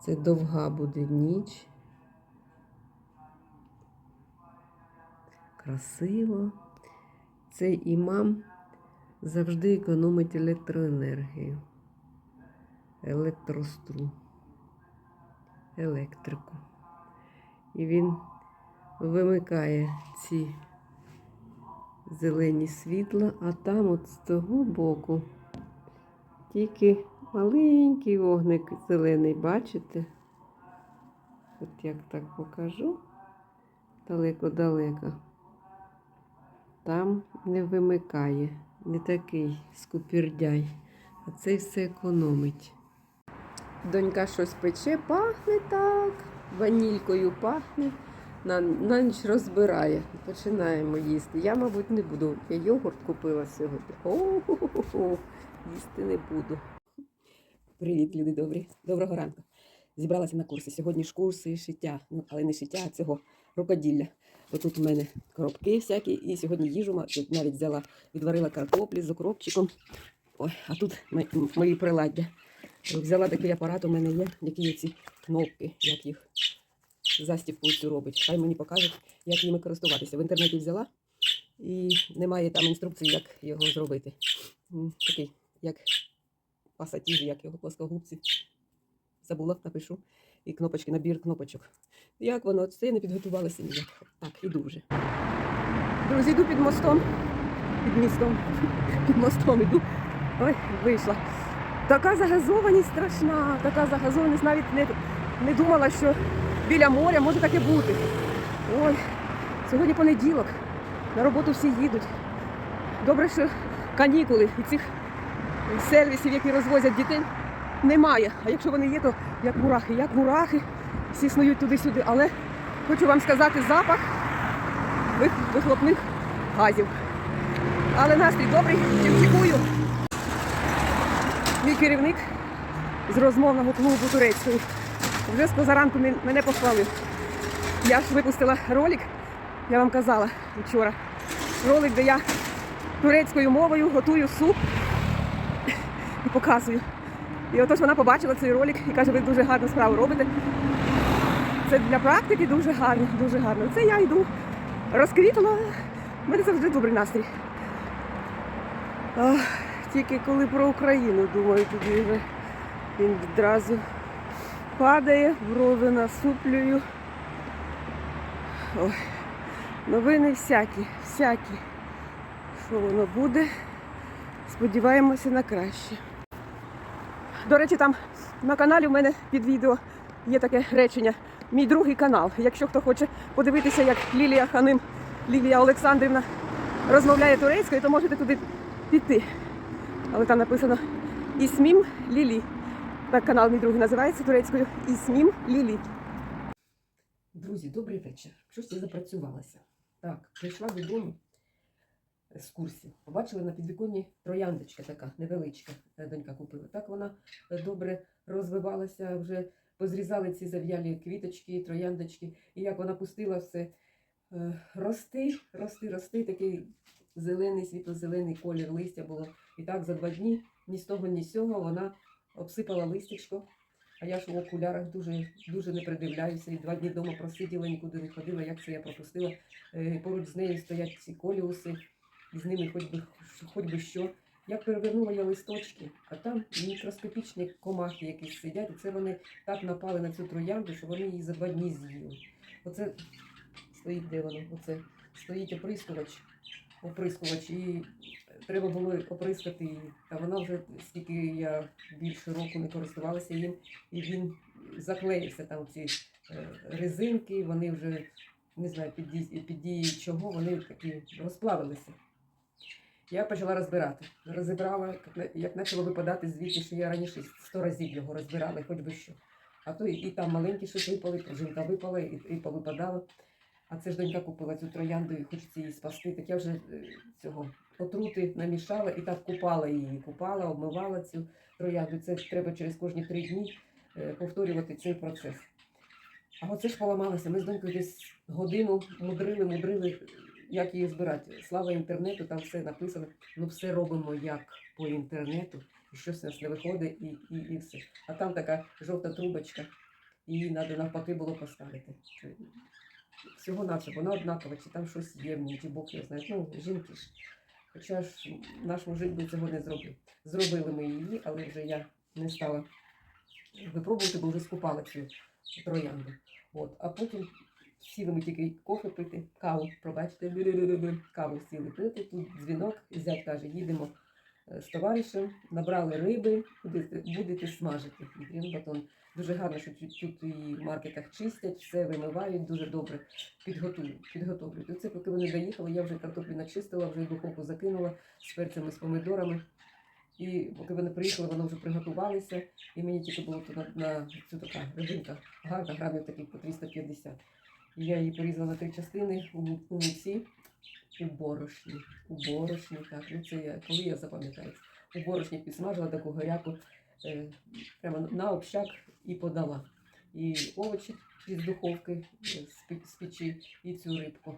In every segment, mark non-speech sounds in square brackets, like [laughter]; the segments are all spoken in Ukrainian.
Це довга буде ніч. Красиво. Цей імам завжди економить електроенергію, електрострум, електрику. І він вимикає ці зелені світла, а там от з того боку тільки маленький вогник зелений, бачите? От як так покажу далеко-далеко. Там не вимикає, не такий скупірдяй, а цей все економить. Донька щось пече, пахне так, ванількою пахне, на, на ніч розбирає. Починаємо їсти. Я, мабуть, не буду. Я йогурт купила сьогодні. О, їсти не буду. Привіт, люди добрі. Доброго ранку. Зібралася на курси. Сьогодні ж курси шиття, ну, але не шиття, а цього рукоділля. Отут у мене коробки всякі, і сьогодні їжу навіть взяла, відварила картоплі з окропчиком. Ой, а тут мої приладдя. Взяла такий апарат, у мене є, які є ці кнопки, як їх застібку цю робить. Хай мені покажуть, як ними користуватися. В інтернеті взяла і немає там інструкції, як його зробити. Такий, як пасатіж, як його плоскогубці. Забула, напишу. І кнопочки, набір кнопочок. Як воно? Це не підготувалося ніяк. Так, іду вже. Друзі, йду під мостом. Під містом. [laughs] Під мостом іду. Ой, вийшла. Така загазованість страшна, така загазованість навіть не, не думала, що біля моря може таке бути. Ой, сьогодні понеділок. На роботу всі їдуть. Добре, що канікули і цих сервісів, які розвозять дітей, немає. А якщо вони є, то як мурахи, як мурахи, всі снують туди-сюди. Але хочу вам сказати запах вихлопних газів. Але настрій добрий, чекую. Мій керівник з розмовного клубу турецької вже з позаранку мене похвалив. Я ж випустила ролик, я вам казала вчора. Ролик, де я турецькою мовою готую суп і [laughs] показую. І отож вона побачила цей ролик і каже, ви дуже гарну справу робите. Це для практики дуже гарно, дуже гарно. Це я йду розквітла. У мене завжди добрий настрій. Ах, тільки коли про Україну думаю, тоді вже він відразу падає, брови насуплюю. Ой, новини всякі, всякі. Що воно буде? Сподіваємося на краще. До речі, там на каналі у мене під відео є таке речення. Мій другий канал. Якщо хто хоче подивитися, як Лілія Ханим, Лілія Олександрівна розмовляє турецькою, то можете туди піти. Але там написано Ісмім Лілі. Так канал мій другий називається турецькою Ісмім Лілі. Друзі, добрий вечір. Щось я запрацювалася. Так, прийшла додому з курсів. Побачила на підвіконні трояндочка така невеличка, е, донька купила. Так вона е, добре розвивалася, вже позрізали ці зав'ялі квіточки, трояндочки. І як вона пустила все е, рости, рости, рости, такий зелений, світло-зелений колір листя було. І так за два дні ні з того, ні з цього вона обсипала листячко. А я ж в окулярах дуже, дуже не придивляюся. І два дні вдома просиділа, нікуди не ходила. Як це я пропустила? Поруч з нею стоять ці коліуси, з ними хоч би, хоч би що. Я перевернула я листочки, а там мікроскопічні комахи якісь сидять, і це вони так напали на цю троянду, що вони її за два дні з'їли. Оце стоїть де воно? Оце стоїть оприскувач, оприскувач, і треба було оприскати її. Та вона вже скільки я більше року не користувалася їм, і він заклеївся там ці е, резинки, вони вже не знаю під дією чого, вони такі розплавилися. Я почала розбирати. Розібрала, як почало випадати звідти, що я раніше сто разів його розбирала, хоч би що. А то і, і там маленькі щось випали, пружинка випала, і, і повипадало. А це ж донька купила цю троянду і хочеться її спасти. Так я вже е, цього отрути намішала і так купала її. Купала, обмивала цю троянду. Це треба через кожні три дні е, повторювати цей процес. А оце ж поламалося. Ми з донькою десь годину мудрили, мудрили, як її збирати. Слава інтернету, там все написано. Ну все робимо як по інтернету, і щось у нас не виходить, і, і, і все. А там така жовта трубочка. її треба навпаки було поставити. Всього наче вона однакова, чи там щось є в чи Бог його знає. Ну, жінки ж. Хоча ж наш мужик би цього не зробив. Зробили ми її, але вже я не стала випробувати, бо вже скупала цю троянду. От. А потім сіли ми тільки кофе пити, каву, пробачте, каву сіли пити. Тут дзвінок, зять каже, їдемо е, з товаришем, набрали риби, будете, будете смажити. Він батон. Дуже гарно, що тут, і в маркетах чистять, все вимивають, дуже добре підготовлюють. Оце поки вони доїхали, я вже картоплю начистила, вже духовку закинула з перцями, з помидорами. І поки вони приїхали, воно вже приготувалися. І мені тільки було на, на цю така рибинка, гарна, грамів таких по 350. Я її порізала на три частини у, му- у муці, у борошні. У борошні, так. Ну це я, коли я запам'ятаю. У борошні підсмажила таку горяку е, прямо на общак і подала. І овочі з духовки е, з печі, і цю рибку.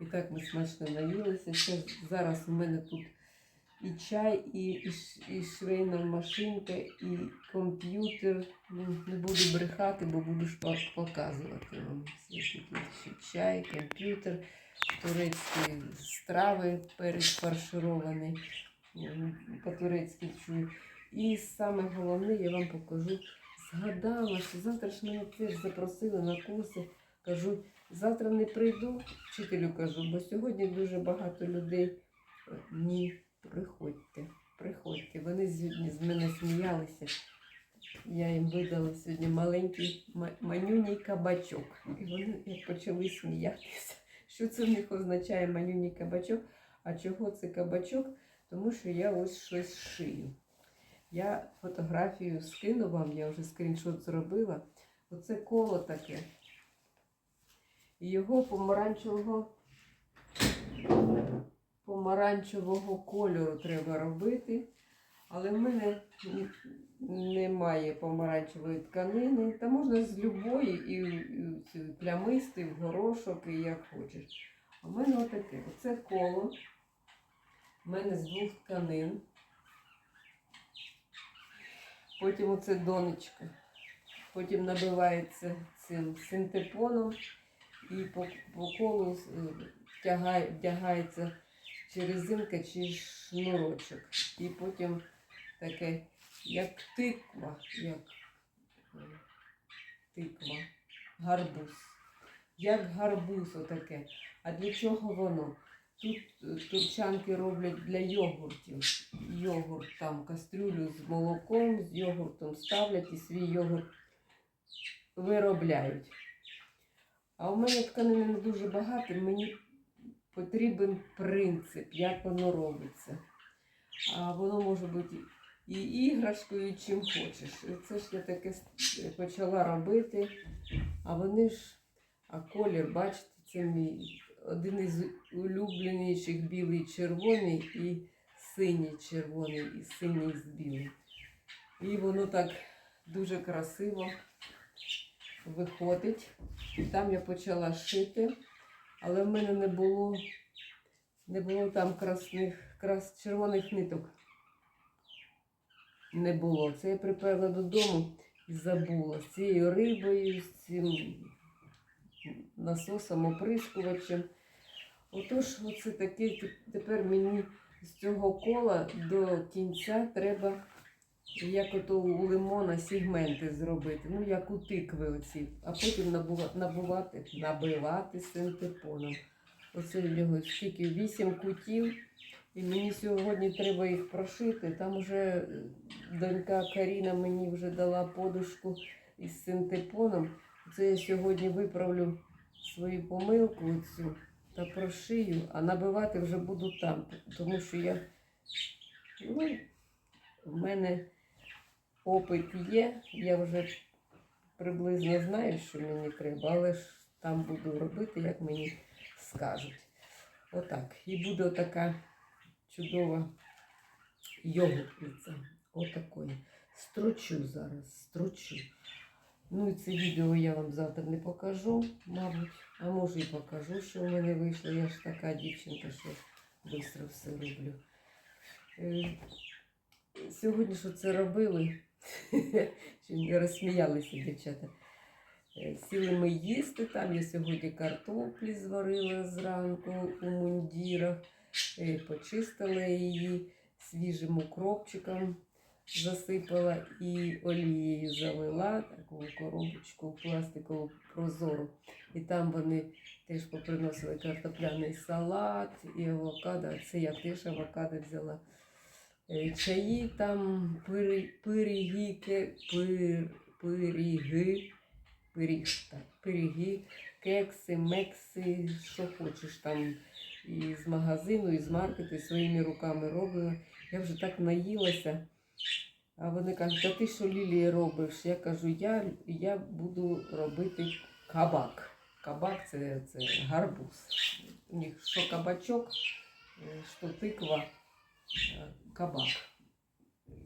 І так ми смачно наїлися. Ще зараз у мене тут і чай, і, і, і швейна машинка, і комп'ютер. Ну, не буду брехати, бо буду показувати вам. Чай, комп'ютер, турецькі страви, м, по-турецьки чую. І саме головне, я вам покажу. Згадала, що завтра ж мене теж запросили на курси. Кажу, завтра не прийду, вчителю кажу, бо сьогодні дуже багато людей. Ні, приходьте, приходьте. Вони сьогодні з мене сміялися. Я їм видала сьогодні маленький ма- манюній кабачок. І вони як почали сміятися. [laughs] Що це в них означає манюній кабачок? А чого це кабачок? Тому що я ось щось шию. Я фотографію скину вам, я вже скріншот зробила. Оце коло таке. Його помаранчевого, помаранчевого кольору треба робити. Але в мене немає помаранчевої тканини. Та можна з любої і, плямистий, в горошок, і як хочеш. А в мене отаке. Оце коло. У мене з двох тканин. Потім оце донечка. Потім набивається цим синтепоном і по, по колу е, вдягається чи резинка, чи шнурочок. І потім таке, як тиква, як е, тиква, гарбуз. Як гарбуз отаке. А для чого воно? Тут е, турчанки роблять для йогуртів. Йогурт там кастрюлю з молоком, з йогуртом ставлять і свій йогурт виробляють. А у мене тканини не дуже багато, мені потрібен принцип, як воно робиться. А воно може бути і іграшкою, і чим хочеш. І це ж я таке почала робити. А вони ж, а колір, бачите, це мій один із улюбленіших білий червоний і синій червоний, і синій з білим. І воно так дуже красиво виходить. І там я почала шити, але в мене не було, не було там красних, крас, червоних ниток. Не було. Це я приперла додому і забула. З цією рибою, з цим насосом, оприскувачем. Отож, оце таке тепер мені з цього кола до кінця треба, як ото у лимона сегменти зробити, ну як у тикви оці, а потім набува- набувати, набивати синтепоном. Оце в нього скільки вісім кутів. І мені сьогодні треба їх прошити. Там вже е, донька Каріна мені вже дала подушку із синтепоном. Це я сьогодні виправлю свою помилку оцю та прошию, а набивати вже буду там, тому що я, ну, в мене опит є, я вже приблизно знаю, що мені треба, але ж там буду робити, як мені скажуть. Отак. І буде така чудова йогуртниця. Отакої. Строчу зараз, строчу. Ну і це відео я вам завтра не покажу, мабуть. А може і покажу, що в мене вийшло. Я ж така дівчинка, що швидко все роблю. Е, Сьогодні що це робили, не розсміялися дівчата. Е, Сіли ми їсти там. Я сьогодні картоплі зварила зранку у мундірах, е, почистила її свіжим укропчиком, засипала і олією залила таку коробочку пластикову прозору. І там вони теж поприносили картопляний салат і авокадо. Це я теж авокадо взяла. Е, Чаї там пиріги, пир, пиріги, пиріг, пиріги, кекси, мекси, що хочеш там і з магазину, і з маркету, і своїми руками робила. Я вже так наїлася. А вони кажуть, а ти що Лілія робиш? Я кажу, я, я буду робити кабак. Кабак це, це гарбуз. У них що кабачок, е, що тиква, кабак.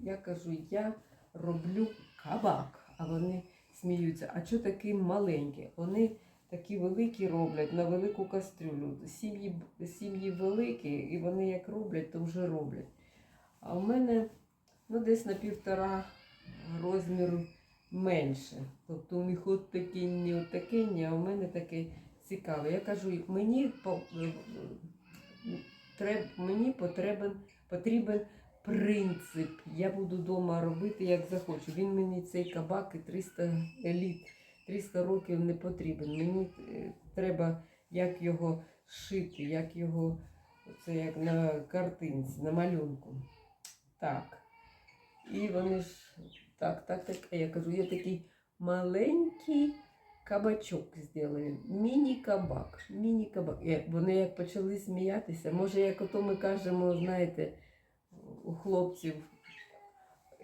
Я кажу, я роблю кабак, а вони сміються. А що такі маленькі? Вони такі великі роблять на велику кастрюлю. Сім'ї, сім'ї великі, і вони як роблять, то вже роблять. А у мене ну, десь на півтора розміру менше. Тобто у них от такі, не от таке, ні, а у мене таке цікаве. Я кажу, мені, е, треб, мені потрібен, потрібен принцип. Я буду вдома робити, як захочу. Він мені цей кабак і 300 літ, 300 років не потрібен. Мені е, треба як його шити, як його, це як на картинці, на малюнку. Так. І вони ж так, так, так. А я кажу, я такий маленький кабачок зробили. Міні-кабак. Міні-кабак. Е, Вони як почали сміятися. Може, як ото ми кажемо, знаєте, у хлопців,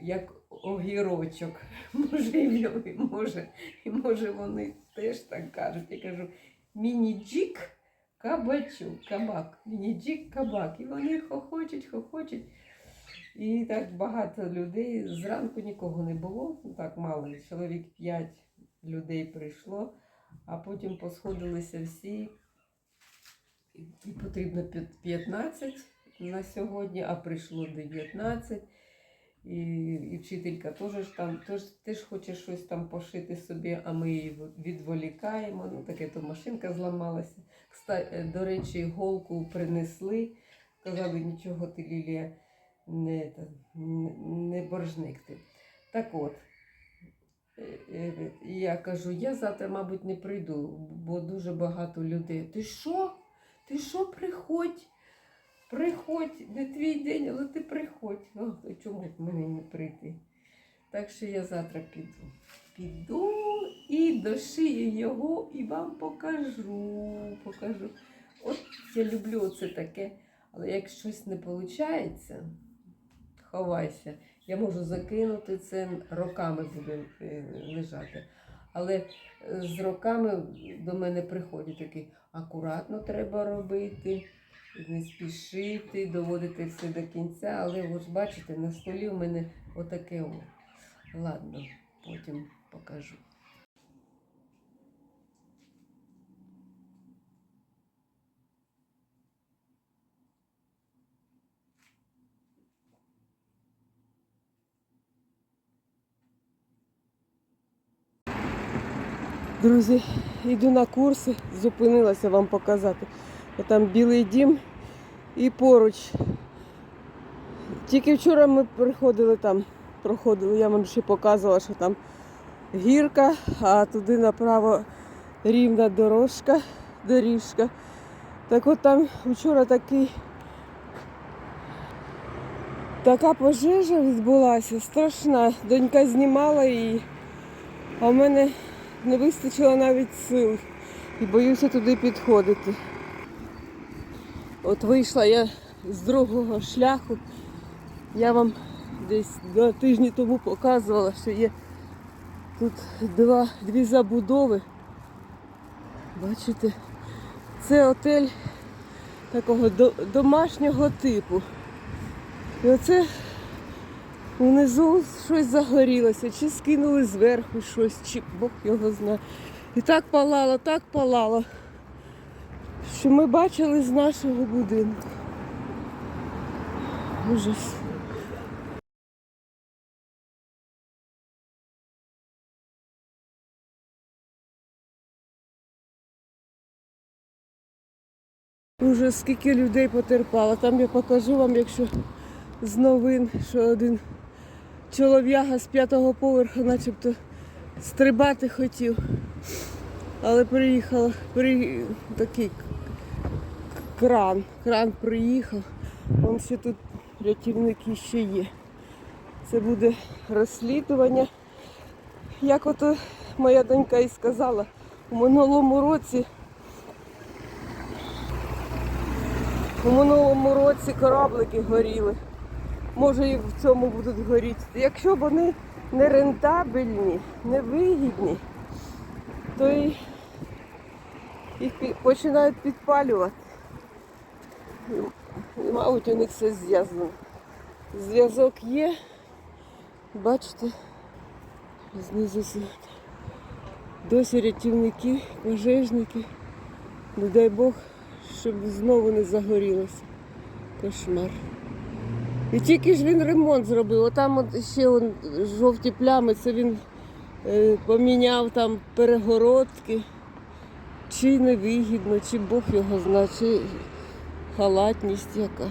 як огірочок. [laughs] Може, і може, і може вони теж так кажуть. Я кажу, міні-джік кабачок, кабак, міні-джік кабак. І вони хохочуть, хохочуть. І так багато людей. Зранку нікого не було, ну так мало, чоловік 5 людей прийшло, а потім посходилися всі. І потрібно 15 на сьогодні, а прийшло 19. І, і вчителька теж там теж, теж хоче щось там пошити собі, а ми її відволікаємо. Ну, таке то машинка зламалася. Кста- До речі, голку принесли. Казали, нічого ти, Лілія, не, не, боржник ти. Так от, е, е, і я кажу, я завтра, мабуть, не прийду, бо дуже багато людей. Ти що? Ти що приходь? Приходь, не твій день, але ти приходь. О, чому б мені не прийти? Так що я завтра піду. Піду і дошию його і вам покажу. покажу. От я люблю оце таке. Але як щось не виходить, ховайся. Я можу закинути це, роками буде е, лежати. Але е, з роками до мене приходять такі, акуратно треба робити, не спішити, доводити все до кінця. Але ж бачите, на столі у мене отаке. Ладно, потім покажу. Друзі, йду на курси, зупинилася вам показати. Там білий дім і поруч. Тільки вчора ми приходили там, проходили, я вам ще показувала, що там гірка, а туди направо рівна дорожка, доріжка. Так от там вчора такий, така пожежа відбулася, страшна. Донька знімала її, а в мене не вистачило навіть сил і боюся туди підходити. От вийшла я з другого шляху. Я вам десь два тижні тому показувала, що є тут два, дві забудови. Бачите, це отель такого домашнього типу. І оце Внизу щось загорілося, чи скинули зверху щось, чи Бог його знає. І так палало, так палало, що ми бачили з нашого будинку. Ужас. Уже скільки людей потерпало. Там я покажу вам, якщо з новин, що один чолов'яга з п'ятого поверху начебто стрибати хотів. Але приїхала, при... такий кран. Кран приїхав. Вон ще тут рятівники ще є. Це буде розслідування. Як ото моя донька і сказала, у минулому році у минулому році кораблики горіли. Може і в цьому будуть горіти. Якщо вони не рентабельні, не вигідні, то і їх починають підпалювати. І, мабуть, у них все зв'язано. Зв'язок є. Бачите, знизу все. Досі рятівники, пожежники. Не дай Бог, щоб знову не загорілося. Кошмар. І тільки ж він ремонт зробив. Отам от ще он, жовті плями, це він е, поміняв там перегородки. Чи невигідно, чи Бог його знає, чи халатність яка.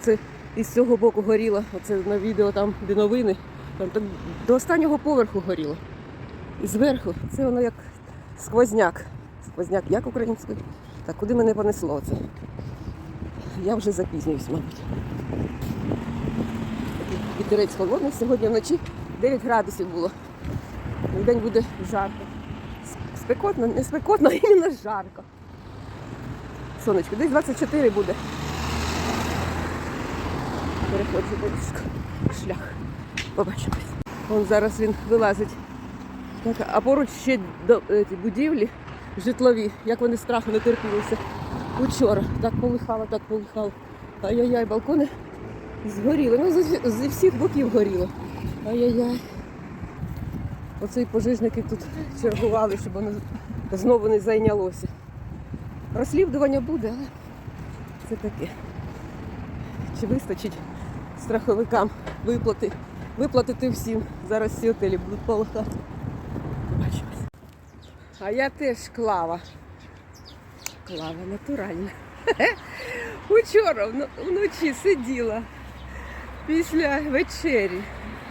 Це із цього боку горіло, оце на відео там, де новини, там так до останнього поверху горіло. І зверху це воно як сквозняк. Сквозняк як українською? Так, куди мене понесло це? Я вже запізнююсь, мабуть. Вітерець холодний, сьогодні вночі 9 градусів було. День буде жарко. Спекотно, не спекотно, а іменно жарко. Сонечко, десь 24 буде. Переходжу близько. Шлях. Побачимось. Вон зараз він вилазить. Так, а поруч ще до, е, будівлі житлові, як вони страху не терпілися. Учора так полихало, так полихало. Ай-яй-яй, балкони згоріли. Ну, зі, всіх боків горіло. Ай-яй-яй. Оце і пожежники тут чергували, щоб воно знову не зайнялося. Розслідування буде, але це таке. Чи вистачить страховикам виплати, виплатити всім. Зараз всі отелі будуть полихати. Побачимось. А я теж клава. Клава натуральна. [laughs] Учора вночі сиділа після вечері.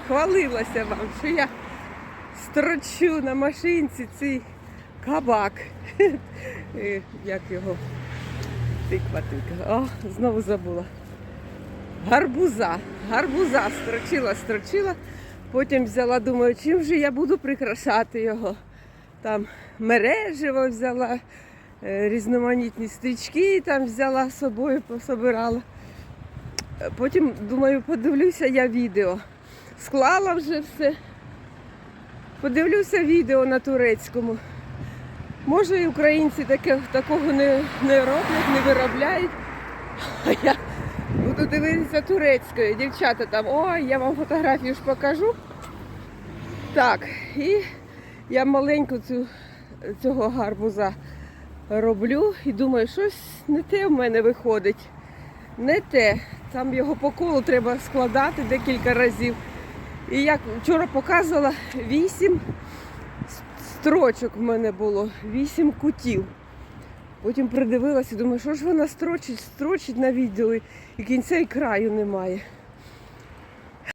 Хвалилася вам, що я строчу на машинці цей кабак. [laughs] Як його? Тиква, тиква. О, знову забула. Гарбуза. Гарбуза строчила, строчила. Потім взяла, думаю, чим же я буду прикрашати його. Там мережево взяла, е, різноманітні стрічки там взяла з собою, пособирала. Потім, думаю, подивлюся я відео. Склала вже все. Подивлюся відео на турецькому. Може і українці таке, такого не, не роблять, не виробляють. А я буду дивитися турецькою. Дівчата там, ой, я вам фотографію ж покажу. Так, і я маленьку цю, цього гарбуза роблю і думаю, щось не те в мене виходить. Не те. Там його по колу треба складати декілька разів. І як вчора показувала, вісім строчок в мене було, вісім кутів. Потім придивилася і думаю, що ж вона строчить, строчить на відділи і кінця і краю немає.